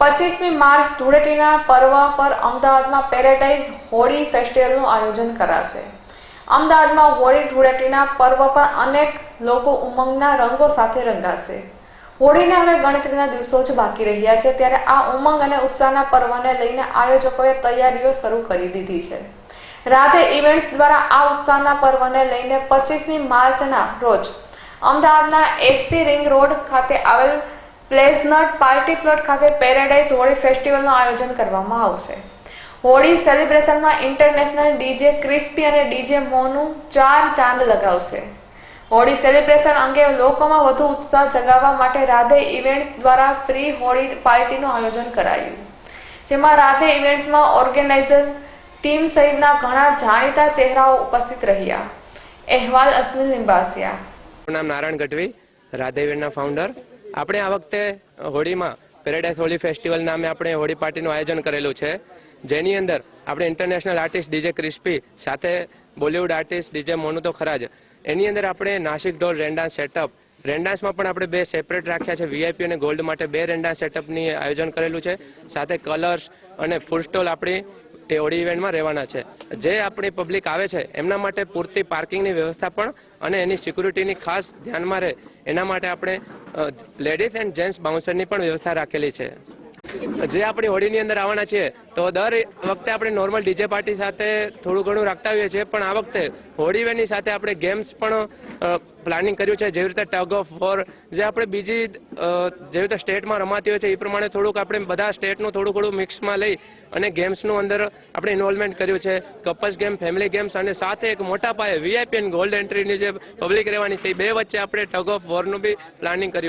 પચીસમી March ધૂળેટીના પર્વ પર અમદાવાદમાં પેરેડાઇઝ હોળી ફેસ્ટિવલનું આયોજન કરાશે. અમદાવાદમાં હોળી ધૂળેટીના પર્વ પર અનેક લોકો ઉમંગના રંગો સાથે રંગાશે. હોળીને હવે ગણતરીના દિવસો જ બાકી રહ્યા છે, ત્યારે આ ઉમંગ અને ઉત્સાહના પર્વને લઈને આયોજકોએ તૈયારીઓ શરૂ કરી દીધી છે. રાધે ઇવેન્ટ્સ દ્વારા આ ઉત્સાહના પર્વને લઈને પચીસમી માર્ચના રોજ અમદાવાદના એસપી રિંગ રોડ ખાતે આવેલ પ્લેસનટ પાર્ટી પ્લોટ ખાતે પેરેડાઇઝ હોળી ફેસ્ટિવલનું આયોજન કરવામાં આવશે. હોળી સેલિબ્રેશનમાં ઇન્ટરનેશનલ ડીજે ક્રિસ્પી અને ડીજે મોનું ચાર ચાંદ લગાવશે. હોળી સેલિબ્રેશન અંગે લોકોમાં વધુ ઉત્સાહ જગાવવા માટે રાધે ઇવેન્ટ્સ દ્વારા પ્રી હોળી પાર્ટીનું આયોજન કરાયું. જેમાં રાધે ઇવેન્ટ્સમાં ઓર્ગેનાઇઝર ટીમ સહિતના ઘણા જાણીતા ચહેરાઓ ઉપસ્થિત રહ્યા. અહેવાલ અશ્વિન લિંબાસિયા. મારું નામ નારાયણ ગઢવી રાધેવીરના ફાઉન્ડર આપણે આ વખતે હોળીમાં પેરેડાઇઝ હોળી ફેસ્ટિવલ નામે આપણે હોળી પાર્ટીનું આયોજન કરેલું છે. જેની અંદર આપણે ઇન્ટરનેશનલ આર્ટિસ્ટ ડીજે ક્રિસ્પી સાથે બોલિવૂડ આર્ટિસ્ટ ડીજે મોનુ તો ખરા જ. એની અંદર આપણે નાસિક ઢોલ રેન્ડાન્સ સેટઅપ રેન્ડાન્સમાં પણ આપણે બે સેપરેટ રાખ્યા છે વીઆઈપી અને ગોલ્ડ માટે બે રેન્ડાન્સ સેટઅપની આયોજન કરેલું છે. સાથે કલર્સ અને ફૂડ સ્ટોલ આપણી એ હોળી ઇવેન્ટમાં રહેવાના છે. જે આપણી પબ્લિક આવે છે, એમના માટે પૂરતી પાર્કિંગની વ્યવસ્થા પણ અને એની સિક્યુરિટીની ખાસ ધ્યાનમાં રહે. એના માટે આપણે લેડીઝ એન્ડ જેન્ટ્સ બાઉન્સરની પણ વ્યવસ્થા રાખેલી છે. જે આપણી હોળીની અંદર આવવાના છીએ, તો દર વખતે આપણે નોર્મલ ડીજે પાર્ટી સાથે થોડું ઘણું રાખતા હોઈએ છીએ, પણ આ વખતે હોળીવેની સાથે આપણે ગેમ્સ પણ પ્લાનિંગ કર્યું છે. જેવી રીતે ટગ ઓફ વોર જે આપણે બીજી જેવી રીતે સ્ટેટમાં રમાતી હોય છે, એ પ્રમાણે થોડુંક આપણે બધા સ્ટેટનું થોડું થોડું મિક્સમાં લઈ અને ગેમ્સનું અંદર આપણે ઇન્વોલ્વમેન્ટ કર્યું છે. કપલ્સ ગેમ ફેમિલી ગેમ્સ અને સાથે એક મોટા પાયે વીઆઈપી એન્ડ ગોલ્ડ એન્ટ્રીની જે પબ્લિક રહેવાની છે, એ બે વચ્ચે આપણે ટગ ઓફ વોરનું બી પ્લાનિંગ કર્યું